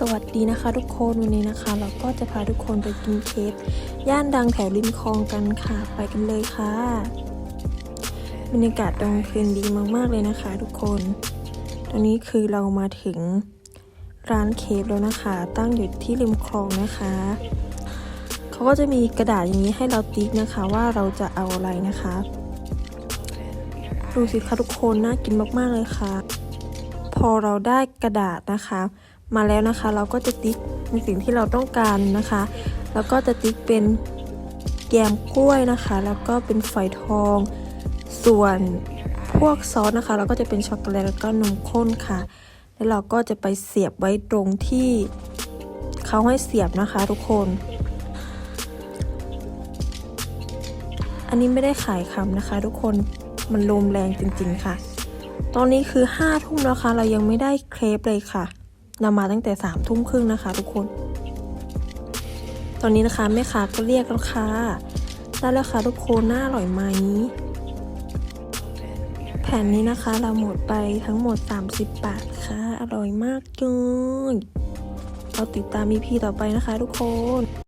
สวัสดีนะคะทุกคนวันนี้นะคะ เราก็จะพาทุกคนไปกินเค้กย่านดังแถวริมคลองกันค่ะ ไปกันเลยค่ะ บรรยากาศตอนกลางคืนดีมากๆเลยนะคะทุกคน ตอนนี้คือเรามาถึงร้านเคฟแล้วนะคะ ตั้งอยู่ที่ริมคลองนะคะ เขาก็จะมีกระดาษอย่างนี้ให้เราติ๊กนะคะว่าเราจะเอาอะไรนะคะ ดูสิคะทุกคนน่ากินมากๆเลยค่ะ พอเราได้กระดาษนะคะ มาแล้วนะคะ เราก็จะติ๊กในสิ่งที่เราต้องการนะคะ แล้วก็จะติ๊กเป็นแกมกล้วยนะคะ แล้วก็เป็นฝอยทอง ส่วนพวกซอสนะคะ เราก็จะเป็นช็อกโกแลตแล้วก็นมข้นค่ะ แล้วเราก็จะไปเสียบไว้ตรงที่เขาให้เสียบนะคะ ทุกคน อันนี้ไม่ได้ขายคำนะคะ ทุกคนมันลมแรงจริงๆค่ะ ตอนนี้คือห้าทุ่มแล้วค่ะเรายังไม่ได้เครปเลยค่ะ เรามาตั้งแต่สามทุ่มครึ่งนะคะ ทุกคน ตอนนี้นะคะแม่ค้าก็เรียกแล้วค่ะได้แล้วค่ะทุกคนน่าอร่อยไหมแผ่นนี้นะคะเราหมดไปทั้งหมด 30 บาทค่ะ อร่อยมากเลยเราติดตามมีพีต่อไปนะคะทุกคน